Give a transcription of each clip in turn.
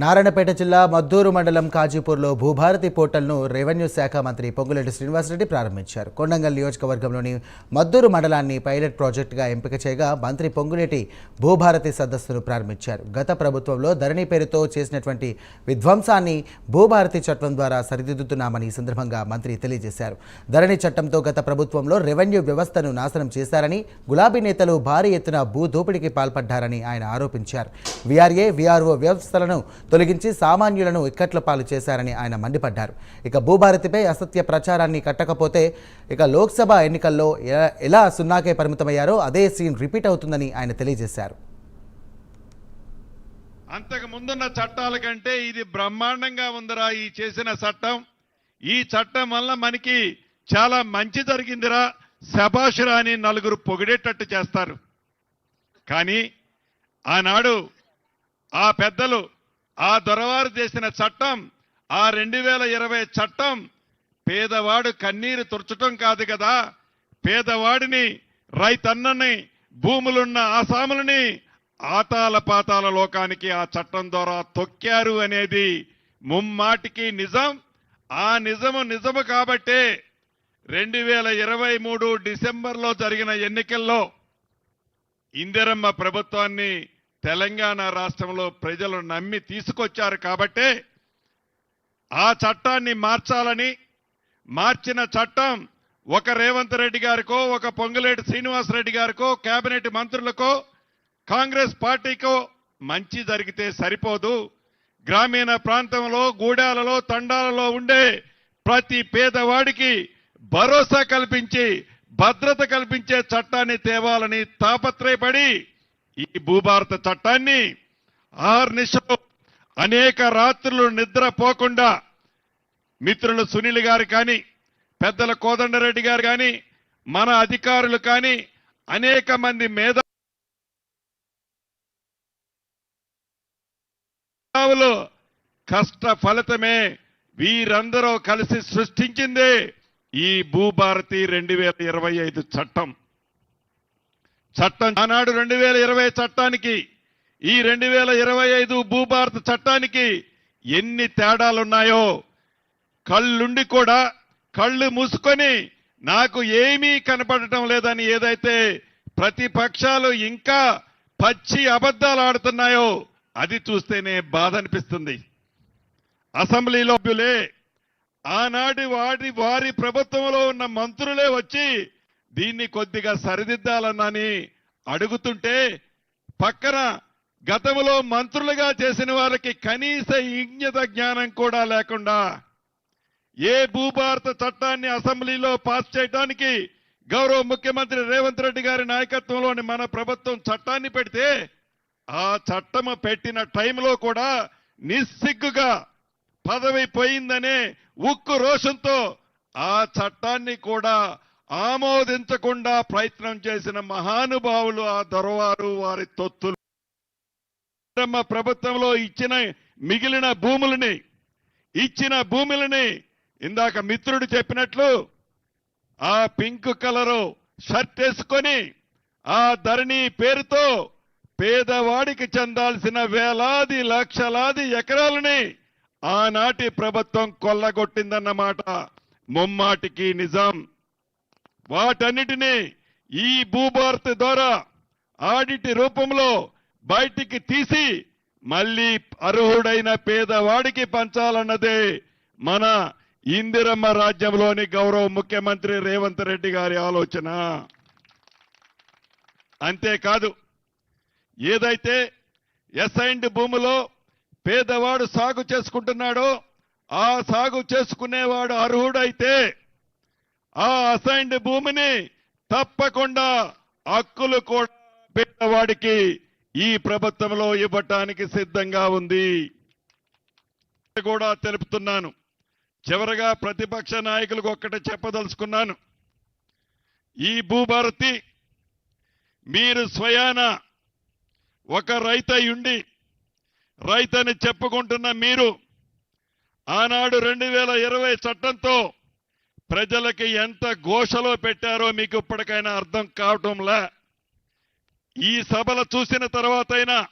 నారాయణపేట జిల్లా మద్దూరు మండలం కాజీపూర్లో భూభారతి పోర్టల్ను రెవెన్యూ శాఖ మంత్రి పొంగులేటి శ్రీనివాసరెడ్డి ప్రారంభించారు. కొండంగల్ నియోజకవర్గంలోని మద్దూరు మండలాన్ని పైలట్ ప్రాజెక్టుగా ఎంపిక చేయగా మంత్రి పొంగులేటి భూభారతి సదస్సును ప్రారంభించారు. గత ప్రభుత్వంలో ధరణి పేరుతో చేసినటువంటి విధ్వంసాన్ని భూభారతి చట్టం ద్వారా సరిదిద్దుతున్నామని ఈ సందర్భంగా మంత్రి తెలియజేశారు. ధరణి చట్టంతో గత ప్రభుత్వంలో రెవెన్యూ వ్యవస్థను నాశనం చేశారని గులాబీ నేతలు భారీ ఎత్తున భూ దోపిడీకి పాల్పడ్డారని ఆయన ఆరోపించారు. వీఆర్ఏ వీఆర్ఓ వ్యవస్థలను తొలగించి సామాన్యులను ఇక్కట్ల పాలు చేశారని ఆయన మండిపడ్డారు. ఇక భూభారతిపై అసత్య ప్రచారాన్ని కట్టకపోతే ఇక లోక్సభ ఎన్నికల్లో ఎలా సున్నాకే పరిమితమయ్యారో అదే సీన్ రిపీట్ అవుతుందని ఆయన తెలియజేశారు. అంతకు ముందున్న చట్టాల కంటే ఇది బ్రహ్మాండంగా ఉందిరా ఈ చేసిన చట్టం. ఈ చట్టం వల్ల మనకి చాలా మంచి జరిగిందిరా. శభాషురా అని నలుగురు పొగిడేటట్టు చేస్తారు. కానీ ఆనాడు ఆ పెద్దలు ఆ దొరవారు చేసిన చట్టం ఆ రెండు వేల ఇరవై చట్టం పేదవాడు కన్నీరు తుడచటం కాదు కదా. పేదవాడిని రైతన్నని భూములున్న ఆసాములని ఆతాల పాతాల లోకానికి ఆ చట్టం ద్వారా తొక్కారు అనేది ముమ్మాటికి నిజం. ఆ నిజము నిజము కాబట్టే రెండు వేల ఇరవై మూడు డిసెంబర్లో జరిగిన ఎన్నికల్లో ఇందిరమ్మ ప్రభుత్వాన్ని తెలంగాణ రాష్ట్రంలో ప్రజలు నమ్మి తీసుకొచ్చారు కాబట్టే ఆ చట్టాన్ని మార్చాలని మార్చిన చట్టం ఒక రేవంత్ రెడ్డి గారికో ఒక పొంగులేటి శ్రీనివాసరెడ్డి గారికో కేబినెట్ మంత్రులకో కాంగ్రెస్ పార్టీకో మంచి జరిగితే సరిపోదు. గ్రామీణ ప్రాంతంలో గూడాలలో తండాలలో ఉండే ప్రతి పేదవాడికి భరోసా కల్పించి భద్రత కల్పించే చట్టాన్ని తేవాలని తాపత్రయపడి ఈ భూభారత చట్టాన్ని ఆర్నిశలో అనేక రాత్రులు నిద్రపోకుండా మిత్రులు సునీల్ గారు కానీ పెద్దల కోదండరెడ్డి గారు కానీ మన అధికారులు కానీ అనేక మంది మేధావులు కష్ట ఫలితమే వీరందరూ కలిసి సృష్టించిందే ఈ భూభారతి రెండు వేల ఇరవై ఐదు చట్టం. చట్టం ఆనాడు రెండు వేల ఇరవై చట్టానికి ఈ రెండు వేల ఇరవై ఐదు భూభారత చట్టానికి ఎన్ని తేడాలున్నాయో కళ్ళుండి కూడా కళ్ళు మూసుకొని నాకు ఏమీ కనపడటం లేదని ఏదైతే ప్రతిపక్షాలు ఇంకా పచ్చి అబద్ధాలు ఆడుతున్నాయో అది చూస్తేనే బాధ అనిపిస్తుంది. అసెంబ్లీలో సభ్యులే ఆనాటి వారి వారి ప్రభుత్వంలో ఉన్న మంత్రులే వచ్చి దీన్ని కొద్దిగా సరిదిద్దాలన్నని అడుగుతుంటే పక్కన గతంలో మంత్రులుగా చేసిన వారికి కనీస ఇంజ్ఞత జ్ఞానం కూడా లేకుండా ఏ భూభారత చట్టాన్ని అసెంబ్లీలో పాస్ చేయడానికి గౌరవ ముఖ్యమంత్రి రేవంత్ రెడ్డి గారి నాయకత్వంలోని మన ప్రభుత్వం చట్టాన్ని పెడితే ఆ చట్టము పెట్టిన టైంలో కూడా నిస్సిగ్గుగా పదవి పోయిందనే ఉక్కు రోషంతో ఆ చట్టాన్ని కూడా ఆమోదించకుండా ప్రయత్నం చేసిన మహానుభావులు ఆ దొరవారు వారి తొత్తులు. ప్రభుత్వంలో ఇచ్చిన మిగిలిన భూములని ఇచ్చిన భూములని ఇందాక మిత్రుడు చెప్పినట్లు ఆ పింక్ కలరు షర్ట్ వేసుకొని ఆ ధరణి పేరుతో పేదవాడికి చెందాల్సిన వేలాది లక్షలాది ఎకరాలని ఆనాటి ప్రభుత్వం కొల్లగొట్టిందన్నమాట. ముమ్మాటికి నిజాం. వాటన్నిటినీ ఈ భూభారత్ ద్వారా ఆడిట్ రూపంలో బయటికి తీసి మళ్ళీ అర్హుడైన పేదవాడికి పంచాలన్నదే మన ఇందిరమ్మ రాజ్యంలోని గౌరవ ముఖ్యమంత్రి రేవంత్ రెడ్డి గారి ఆలోచన. అంతేకాదు ఏదైతే ఎస్ఐండ్ భూమిలో పేదవాడు సాగు చేసుకుంటున్నాడో ఆ సాగు చేసుకునేవాడు అర్హుడైతే ఆ అసైన్డ్ భూమిని తప్పకుండా హక్కులు కూడా పేదవాడికి ఈ ప్రభుత్వంలో ఇవ్వటానికి సిద్ధంగా ఉంది. కూడా తెలుపుతున్నాను. చివరగా ప్రతిపక్ష నాయకులకు ఒక్కటే చెప్పదలుచుకున్నాను. ఈ భూభారతి మీరు స్వయాన ఒక రైతయుండి రైతని చెప్పుకుంటున్న మీరు ఆనాడు రెండు వేల ఇరవై చట్టంతో ప్రజలకి ఎంత ఘోషలో పెట్టారో మీకు ఇప్పటికైనా అర్థం కావటంలా ఈ సభలు చూసిన తర్వాతైనా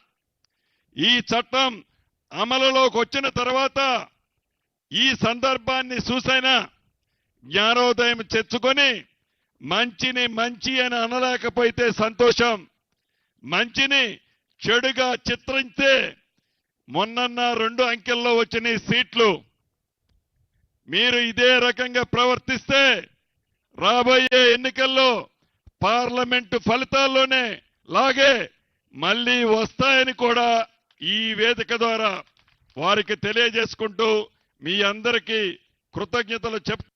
ఈ చట్టం అమలులోకి వచ్చిన తర్వాత ఈ సందర్భాన్ని చూసైనా జ్ఞానోదయం తెచ్చుకొని మంచిని మంచి అని అనలేకపోతే సంతోషం. మంచిని చెడుగా చిత్రించే మొన్నన్న రెండు అంకెల్లో వచ్చిన సీట్లు మీరు ఇదే రకంగా ప్రవర్తిస్తే రాబోయే ఎన్నికల్లో పార్లమెంటు ఫలితాల్లోనే లాగే మళ్ళీ వస్తాయని కూడా ఈ వేదిక ద్వారా వారికి తెలియజేసుకుంటూ మీ అందరికీ కృతజ్ఞతలు చెప్తూ